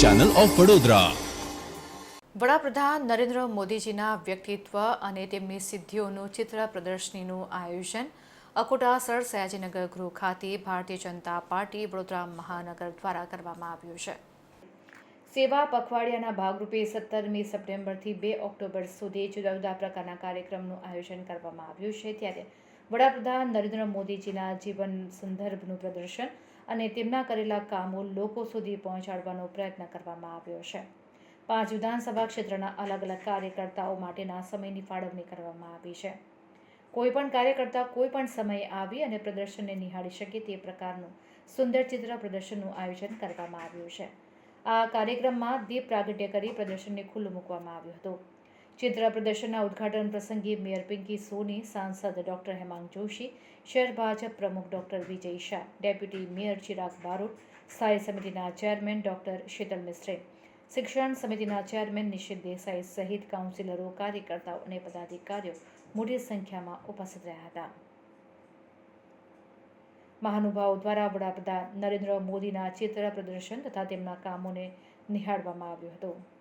Channel of Vadodara વડાપ્રધાન નરેન્દ્ર મોદીજીના વ્યક્તિત્વ અને તેમની સિદ્ધિઓનું ચિત્ર પ્રદર્શનીનું આયોજન અકોટાસર સયાજીનગર ગૃહ ખાતે ભારતીય જનતા પાર્ટી વડોદરા મહાનગર દ્વારા કરવામાં આવ્યું છે. સેવા પખવાડિયાના ભાગરૂપે સત્તરમી સપ્ટેમ્બરથી બે ઓક્ટોબર સુધી જુદા જુદા પ્રકારના કાર્યક્રમનું આયોજન કરવામાં આવ્યું છે. ત્યારે વડાપ્રધાન નરેન્દ્ર મોદીજીના જીવન સંદર્ભનું પ્રદર્શન અને તેમના કરેલા કામો લોકો સુધી પહોંચાડવાનો પ્રયત્ન કરવામાં આવ્યો છે. પાંચ વિધાનસભા ક્ષેત્રના અલગ અલગ કાર્યકર્તાઓ માટેના સમયની ફાળવણી કરવામાં આવી છે. કોઈપણ કાર્યકર્તા કોઈપણ સમયે આવી અને પ્રદર્શનને નિહાળી શકે તે પ્રકારનું સુંદર ચિત્ર પ્રદર્શનનું આયોજન કરવામાં આવ્યું છે. આ કાર્યક્રમમાં દીપ પ્રાગટ્ય કરી પ્રદર્શનને ખુલ્લું મૂકવામાં આવ્યું હતું. ચિત્ર પ્રદર્શનના ઉદ્ઘાટન પ્રસંગે મેયર પિંકી સોની, સાંસદ ડોક્ટર હેમાંગ જોશી, શહેર ભાજપ પ્રમુખ doctor Vijay Shah, deputy mayor Chirag Barot, સ્થાયી સમિતિના ચેરમેન ડોક્ટર શીતલ મિસ્ત્રે, શિક્ષણ સમિતિના ચેરમેન નિશિત દેસાઈ સહિત કાઉન્સિલરો, કાર્યકર્તાઓ અને પદાધિકારીઓ મોટી સંખ્યામાં ઉપસ્થિત રહ્યા હતા. મહાનુભાવો દ્વારા વડાપ્રધાન નરેન્દ્ર મોદીના ચિત્ર પ્રદર્શન તથા તેમના કામોને નિહાળવામાં આવ્યું હતું.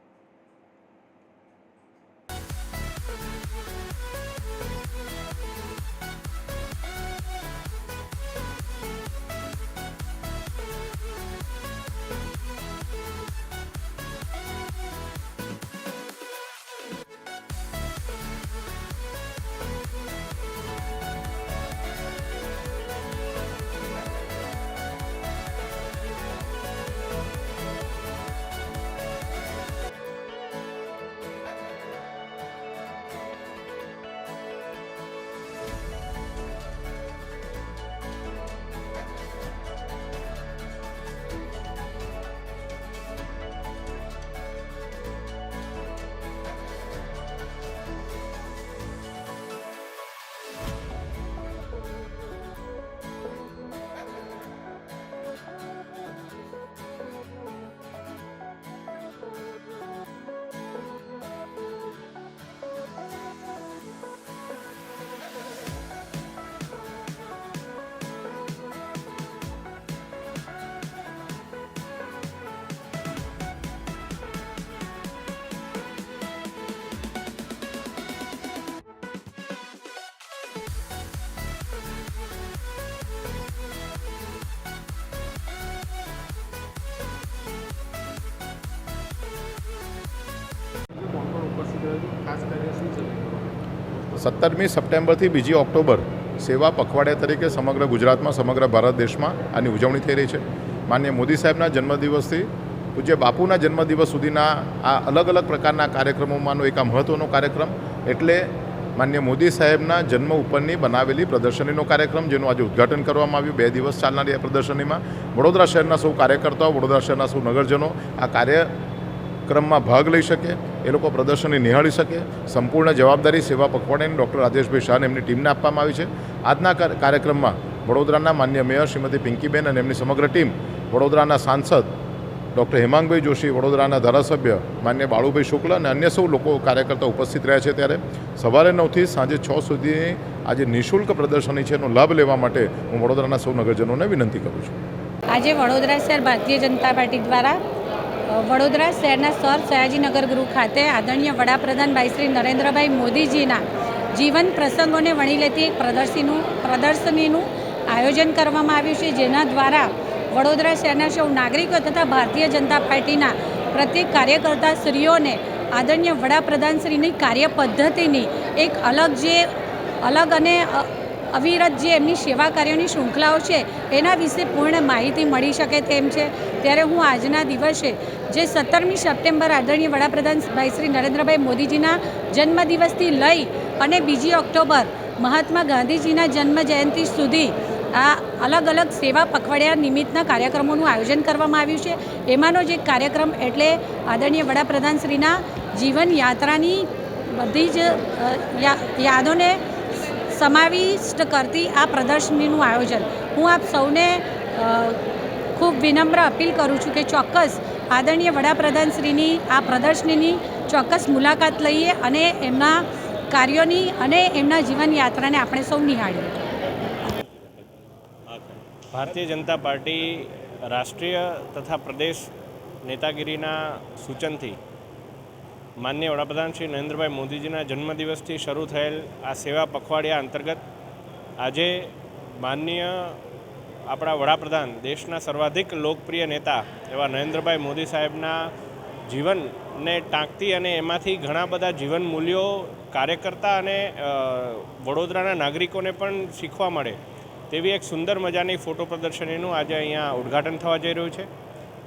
સત્તરમી સપ્ટેમ્બરથી બીજી ઓક્ટોબર સેવા પખવાડિયા તરીકે સમગ્ર ગુજરાતમાં, સમગ્ર ભારત દેશમાં આની ઉજવણી થઈ રહી છે. માન્ય મોદી સાહેબના જન્મદિવસથી પૂજ્ય બાપુના જન્મદિવસ સુધીના આ અલગ અલગ પ્રકારના કાર્યક્રમોમાંનો એક આ મહત્ત્વનો કાર્યક્રમ એટલે માન્ય મોદી સાહેબના જન્મ ઉપરની બનાવેલી પ્રદર્શનીનો કાર્યક્રમ, જેનું આજે ઉદ્ઘાટન કરવામાં આવ્યું. બે દિવસ ચાલનારી આ પ્રદર્શનીમાં વડોદરા શહેરના સૌ કાર્યકર્તાઓ, વડોદરા શહેરના સૌ નગરજનો આ કાર્યક્રમમાં ભાગ લઈ શકે. એ લોકો પ્રદર્શનને નિહાળી શકે. સંપૂર્ણ જવાબદારી સેવા પખવાડિયાની ડૉક્ટર રાજેશભાઈ શાહને એમની ટીમને આપવામાં આવી છે. આજના કાર્યક્રમમાં વડોદરાના માન્ય મેયર શ્રીમતી પિંકીબેન અને એમની સમગ્ર ટીમ, વડોદરાના સાંસદ ડૉક્ટર હેમાંગભાઈ જોશી, વડોદરાના ધારાસભ્ય માન્ય બાળુભાઈ શુક્લ અને અન્ય સૌ લોકો કાર્યકર્તા ઉપસ્થિત રહ્યા છે ત્યારે સવારે નવથી સાંજે છ સુધીની આજે નિઃશુલ્ક પ્રદર્શની છે. એનો લાભ લેવા માટે હું વડોદરાના સૌ નગરજનોને વિનંતી કરું છું. આજે વડોદરા શહેર ભારતીય જનતા પાર્ટી દ્વારા વડોદરા શહેરના સર સયાજીનગર ગૃહ ખાતે આદરણીય વડાપ્રધાન ભાઈ શ્રી નરેન્દ્રભાઈ મોદીજીના જીવન પ્રસંગોને વણી લેતી એક પ્રદર્શનીનું પ્રદર્શનીનું આયોજન કરવામાં આવ્યું છે, જેના દ્વારા વડોદરા શહેરના સૌ નાગરિકો તથા ભારતીય જનતા પાર્ટીના પ્રત્યેક કાર્યકર્તા શ્રીઓને આદરણીય વડાપ્રધાનશ્રીની કાર્ય પદ્ધતિની એક અલગ જે, અલગ અને અવિરત જે એમની સેવા કાર્યોની શૃંખલાઓ છે, એના વિશે પૂર્ણ માહિતી મળી શકે તેમ છે. ત્યારે હું આજના દિવસે, જે સત્તરમી સપ્ટેમ્બર આદરણીય વડાપ્રધાન ભાઈ શ્રી નરેન્દ્રભાઈ મોદીજીના જન્મદિવસથી લઈ અને બીજી ઓક્ટોબર મહાત્મા ગાંધીજીના જન્મ જયંતિ સુધી આ અલગ અલગ સેવા પખવાડિયા નિમિત્તના કાર્યક્રમોનું આયોજન કરવામાં આવ્યું છે. એમાંનો જ કાર્યક્રમ એટલે આદરણીય વડાપ્રધાનશ્રીના જીવન યાત્રાની બધી જ યાદોને સમાવિષ્ટ કરતી આ પ્રદર્શનીનું આયોજન. હું આપ સૌને ખૂબ વિનમ્ર અપીલ કરું છું કે ચોક્કસ આદરણીય વડાપ્રધાનશ્રીની આ પ્રદર્શનીની ચોક્કસ મુલાકાત લઈએ અને એમના કાર્યોની અને એમના જીવન યાત્રાને આપણે સૌ નિહાળીએ. ભારતીય જનતા પાર્ટી રાષ્ટ્રીય તથા પ્રદેશ નેતાગીરીના સૂચનથી માનનીય વડાપ્રધાન શ્રી નરેન્દ્રભાઈ મોદીજીના જન્મદિવસથી શરૂ થયેલ આ સેવા પખવાડિયા અંતર્ગત આજે માનનીય આપણા વડાપ્રધાન, દેશના સર્વાધિક લોકપ્રિય નેતા એવા નરેન્દ્રભાઈ મોદી સાહેબના જીવનને ટાંકતી અને એમાંથી ઘણા બધા જીવન મૂલ્યો કાર્યકર્તા અને વડોદરાના નાગરિકોને પણ શીખવા મળે તેવી એક સુંદર મજાની ફોટો પ્રદર્શનીનું આજે અહીંયા ઉદ્ઘાટન થવા જઈ રહ્યું છે.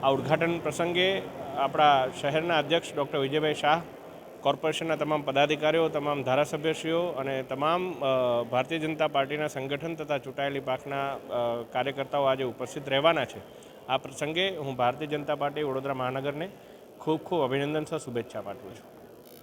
આ ઉદ્ઘાટન પ્રસંગે આપણા શહેરના અધ્યક્ષ ડૉક્ટર વિજયભાઈ શાહ, કોર્પોરેશનના તમામ પદાધિકારીઓ, તમામ ધારાસભ્યશ્રીઓ અને તમામ ભારતીય જનતા પાર્ટીના સંગઠન તથા ચૂંટાયેલી પાંખના કાર્યકર્તાઓ આજે ઉપસ્થિત રહેવાના છે. આ પ્રસંગે હું ભારતીય જનતા પાર્ટી વડોદરા મહાનગરને ખૂબ ખૂબ અભિનંદન સહ શુભેચ્છા પાઠવું છું.